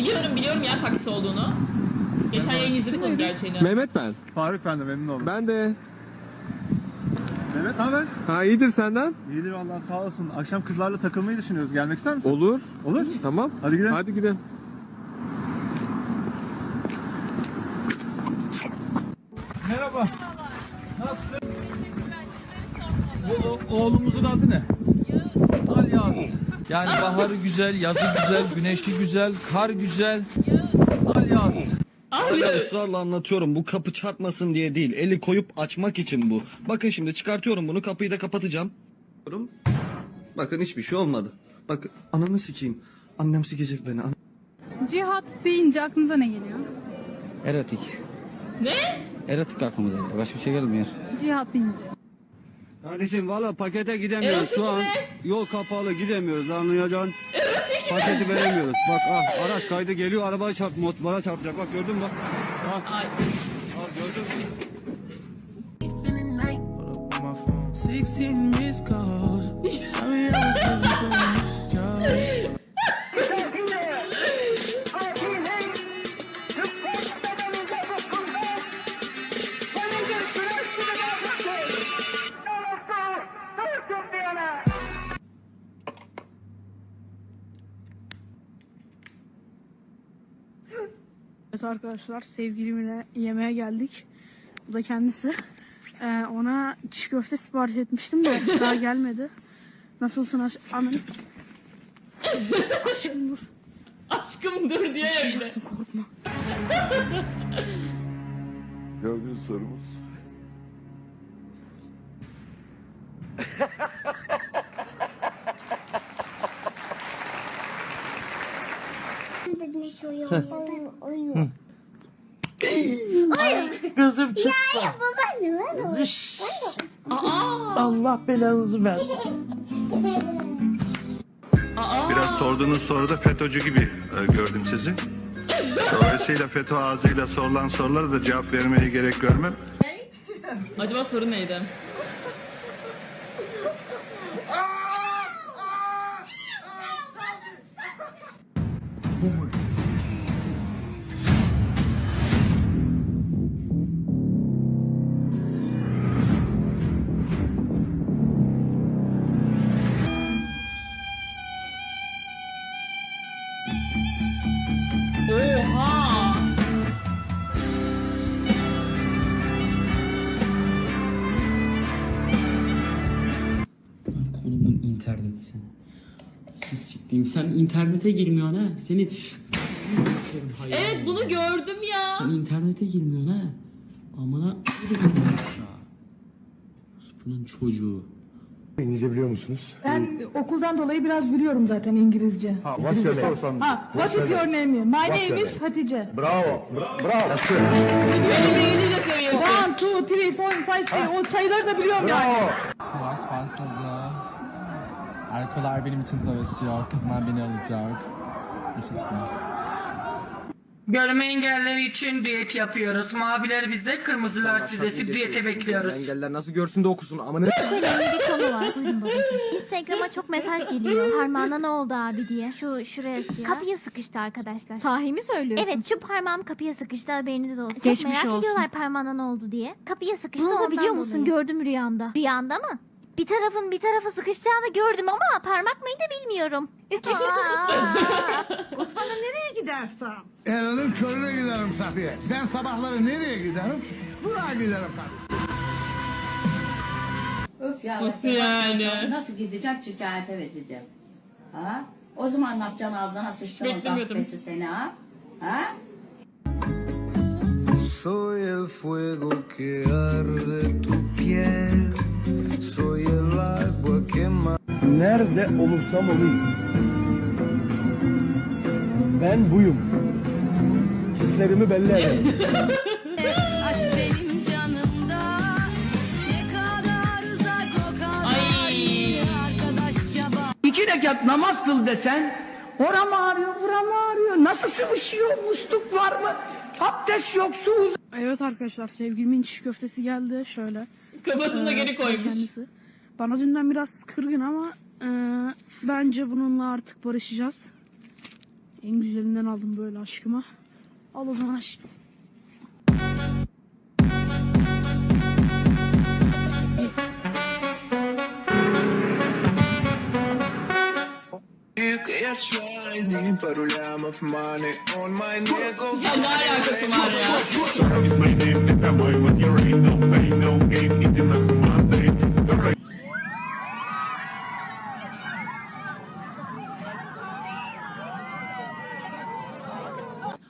Biliyorum biliyorum ya taklit olduğunu. Geçen yayın izledik onun gerçeğini. Mehmet ben. Faruk ben de memnun oldum. Ben de. Mehmet ne haber? Ha iyidir senden. İyidir vallahi sağ olasın. Akşam kızlarla takılmayı düşünüyoruz. Gelmek ister misin? Olur. Olur. Tamam. Hadi gidelim. Hadi gidelim. Merhaba. Nasılsın? Bu o- oğlumuzun adı ne? Al Yağız. Yani baharı güzel, yazı güzel, güneşi güzel, kar güzel. Al Yağız. Hala ısrarla anlatıyorum bu kapı çarpmasın diye değil. Eli koyup açmak için bu. Bakın şimdi çıkartıyorum bunu kapıyı da kapatacağım. Bakın hiçbir şey olmadı. Bakın ananı sikeyim. Annem sikecek beni. An- Cihat deyince aklınıza ne geliyor? Erotik. Ne? Erotik aklımıza geliyor. Başka bir şey gelmiyor. Cihat deyince. Kardeşim valla pakete gidemiyoruz. Erotik Şu an mi? yol kapalı gidemiyoruz anlayacaksın. Erotik mi? Paketi veremiyoruz. Bak ah araç kaydı geliyor arabaya çarp motora çarpacak. Bak gördün mü bak. Ah, Ay. ah gördün mü? Evet arkadaşlar sevgilimle yemeğe geldik. Bu da kendisi. Ee, ona çiğ köfte sipariş etmiştim de daha gelmedi. Nasılsın aş ananız? Aşkım dur. Aşkım dur diye ya bir Yaşayacaksın korkma. Dördüncü sorumuz. Gözüm çıktı. Allah belanızı versin. Biraz sorduğunuz soruda FETÖ'cü gibi e, gördüm sizi. Dolayısıyla FETÖ ağzıyla sorulan sorulara da cevap vermeye gerek görmem. Acaba soru neydi? İnterneti seni. Sen siktiğim sen internete girmiyorsun ha. Seni Sikerim hayvan. Evet bunu gördüm ya. Sen internete girmiyorsun ha. Amına bunun çocuğu. İngilizce biliyor musunuz? Ben okuldan dolayı biraz biliyorum zaten İngilizce. Ha, what's your name? Ha, what is your name? My name is Hatice. Bravo. bra- bravo. Bir İngilizce seviyorsun. One, two, three, four, five, six. O sayıları da biliyorum yani. Savaş başladı. Erkolar benim için savaşıyor. Kızlar beni alacak. Yaşasın. Görme engelleri için diyet yapıyoruz. Maviler bize, kırmızılar size. Diyete bekliyoruz. Engeller nasıl görsün de okusun ama önemli bir konu var. Buyurun babacığım. Instagram'a çok mesaj geliyor. Parmağına ne oldu abi diye. Şu şuraya siyah. Kapıya sıkıştı arkadaşlar. Sahi mi söylüyorsun? Evet şu parmağım kapıya sıkıştı haberiniz olsun. Çok Geçmiş merak olsun. ediyorlar parmağına ne oldu diye. Kapıya sıkıştı Bunu da ondan biliyor musun? dolayı. Gördüm rüyamda. Rüyanda mı? Bir tarafın bir tarafı sıkışacağını gördüm ama parmak mıydı bilmiyorum. Osman'ım nereye gidersen? Elinin körüne giderim Safiye. Ben sabahları nereye giderim? Buraya giderim tabii. Öf ya. Nasıl yani? Nasıl gideceğim şikayete vereceğim. Ha? O zaman ne yapacaksın ağzına sıçtığın beklemiyordum. kahvesi seni ha? Ha? Soy el fuego que arde tu piel. Nerede olursam olayım. Ben buyum. Hislerimi belli ederim. Aşk benim canımda ne kadar uzak o kadar Ay. arkadaşça bak. İki rekat namaz kıl desen oram ağrıyor, buram ağrıyor. Nasıl sıvışıyor? Musluk var mı? Abdest yok, su Evet arkadaşlar sevgilimin çiğ köftesi geldi şöyle. Kafasını da geri koymuş. Kendisi. Bana dünden biraz kırgın ama e, bence bununla artık barışacağız. En güzelinden aldım böyle aşkıma. Al o zaman aşkım. Ya ne alakası var ya?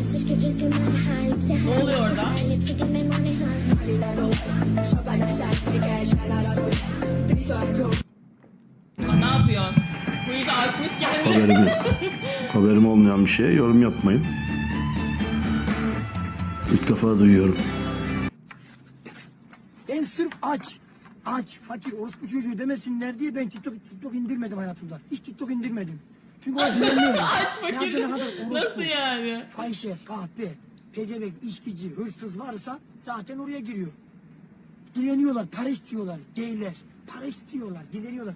Ne oluyor orada? Ne yapıyorsun? Kuyu da açmış gelmiş. Haberim yok. Haberim olmayan bir şeye yorum yapmayın. İlk defa duyuyorum. Ben sırf aç, aç, fakir, orospu çocuğu demesinler diye ben TikTok, TikTok indirmedim hayatımda. Hiç TikTok indirmedim. Çünkü o güvenmiyorum. Aç fakir. Nasıl yani? fahişe, kahpe, pezevek, içkici, hırsız varsa zaten oraya giriyor. Dileniyorlar, para istiyorlar, geyler. Para istiyorlar, dileniyorlar.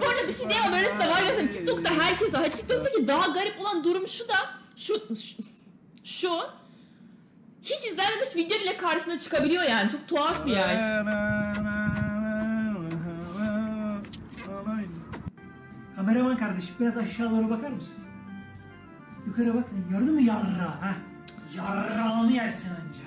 Bu arada bir şey diyemem öylesi de var ya TikTok'ta herkes var. TikTok'taki daha garip olan durum şu da şu şu, şu hiç izlenmemiş video bile karşına çıkabiliyor yani. Çok tuhaf bir yer. Kameraman kardeşim biraz aşağılara bakar mısın? Yukarı bak. Gördün mü yarra? Ha? Yarrağını yersin anca.